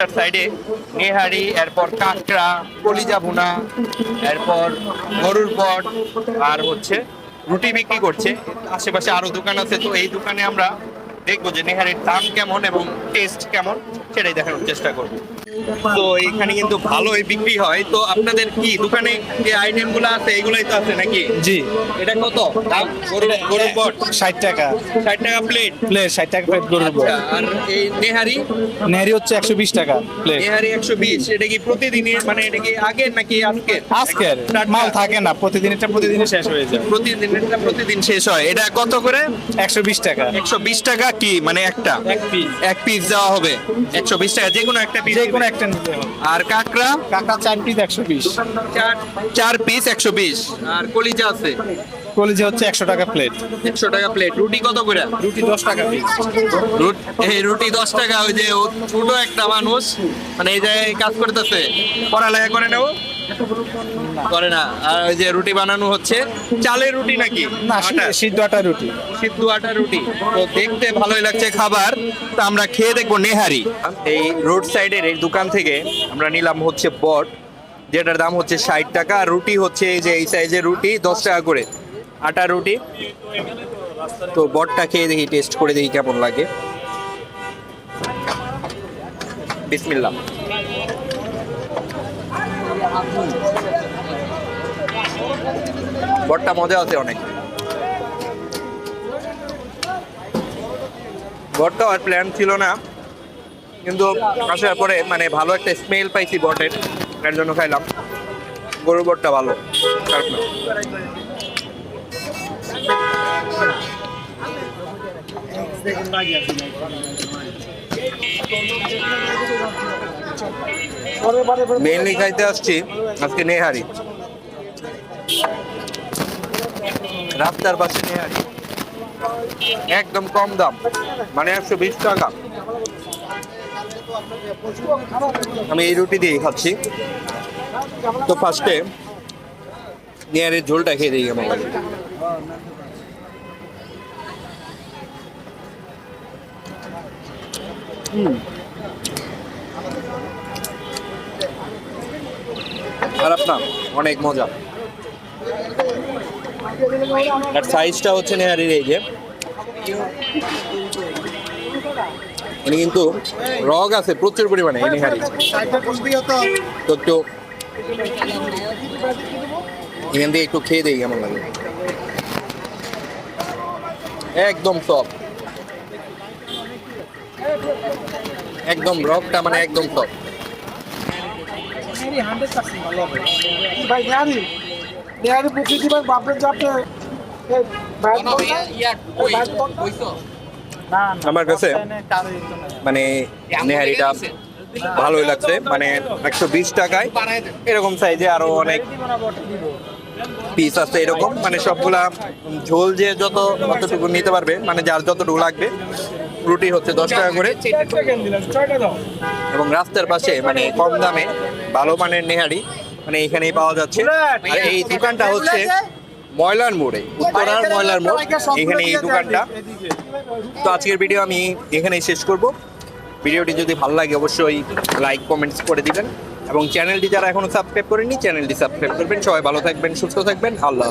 সাইডে নেহারি, এরপর কাঁকড়া, কলিজা ভুনা, এরপর গরুর পট আর হচ্ছে রুটি বিক্রি করছে। আশেপাশে আরও দোকান আছে, তো এই দোকানে আমরা দেখব যে নেহারির দাম কেমন এবং টেস্ট কেমন সেটাই দেখানোর চেষ্টা করব। তো এখানে কিন্তু ভালোই বিক্রি হয়। তো আপনাদের কি দোকানে যে আইটেমগুলো আছে এগুলাই তো আছে নাকি? জি। এটা কত? দাম? গরুর গরুর পট ষাট টাকা। ষাট টাকা প্লেট প্লেট ষাট টাকা প্লেট গরুর আচ্ছা আর এই নেহারি? নেহারি হচ্ছে একশো বিশ টাকা প্লেট নেহারি একশো বিশ এটা কি প্রতিদিনের মানে এটা কি আগের নাকি আজকের? আজকের। টাটকা? মাল থাকে না প্রতিদিন এটা প্রতিদিনই শেষ হয়ে যায়। প্রতিদিনেরটা প্রতিদিন শেষ হয়। এটা কত করে? একশো বিশ টাকা। একশো বিশ টাকা কি? মানে একটা? এক পিস এক পিস দেওয়া হবে। একশো বিশ টাকা যে কোনো একটা পিস যে কোনো একটা নিতে হবে। আর কাঁকড়া? কাকা চার পিস একশো বিশ। চার। চার পিস একশো বিশ। আর কলিজা আছে? কলিজে হচ্ছে একশো টাকা প্লেট একশো টাকা প্লেট রুটি কত করে? রুটি দশ টাকা পিস রুট- এই রুটি দশ টাকা ওই যে ছোট একটা মানুষ মানে এই জায়গায় কাজ করতেছে। পড়ালেখা করে নেও করে না। আর ওই যে রুটি বানানো হচ্ছে চালের রুটি নাকি? না? সিদ্ধ আটা রুটি। সিদ্ধ আটা রুটি। তো দেখতে ভালোই লাগছে খাবার। তো আমরা খেয়ে দেখব নেহারি। এই রোড সাইডের এই দোকান থেকে আমরা নিলাম হচ্ছে বট যেটার দাম হচ্ছে ষাট টাকা। আর রুটি হচ্ছে এই যে এই সাইজের রুটি দশ টাকা করে। আটা রুটি। তো বটটা খেয়ে দেখি টেস্ট করে দেখি কেমন লাগে। বিসমিল্লাহ। বটটা মজা আছে অনেক বটটা আর প্ল্যান ছিল না, কিন্তু আসার পরে মানে ভালো একটা স্মেল পাইছি বটের, এর জন্য খাইলাম গরুর বটটা ভালো, খারাপ না। মেইনলি খাইতে আসছি আজকে নেহারি। রাস্তার পাশে নেহারি। একদম কম দাম মানে একশো বিশ টাকা। আমি এই রুটি দিয়ে খাচ্ছি। তো ফার্স্টে নেহারির ঝোলটা খেয়ে দিই আমার লাগে। খারাপ না অনেক মজা। আর সাইজটা হচ্ছে নেহারির এই যে। এখানে কিন্তু রগ আছে প্রচুর পরিমাণে, এই নেহারি। তো একটু এখান দিয়ে একটু খেয়ে দেই কেমন লাগে। একদম সফট একদম রগটা মানে একদম সফট ভাই নেহারি নেহারি বুকি দিবেন বাপরে চাপে আমার কাছে মানে নেহারিটা ভালোই লাগছে মানে একশো বিশ টাকায় এরকম সাইজে আরও অনেক পিস আছে এরকম মানে সবগুলা ঝোল যে যত যতটুকু নিতে পারবে মানে যার যতটুকু লাগবে রুটি হচ্ছে দশ টাকা করে। এবং রাস্তার পাশে মানে কম দামে ভালো মানের নেহারি মানে এখানেই পাওয়া যাচ্ছে। আর এই দোকানটা হচ্ছে ময়লার মোড়ে উত্তরার ময়লার মোড় এখানে এই দোকানটা। তো আজকের ভিডিও আমি এখানেই শেষ করব। ভিডিওটি যদি ভালো লাগে অবশ্যই লাইক কমেন্টস করে দিবেন। এবং চ্যানেলটি যারা এখনও সাবস্ক্রাইব করেনি চ্যানেলটি সাবস্ক্রাইব করবেন। সবাই ভালো থাকবেন সুস্থ থাকবেন। আল্লাহ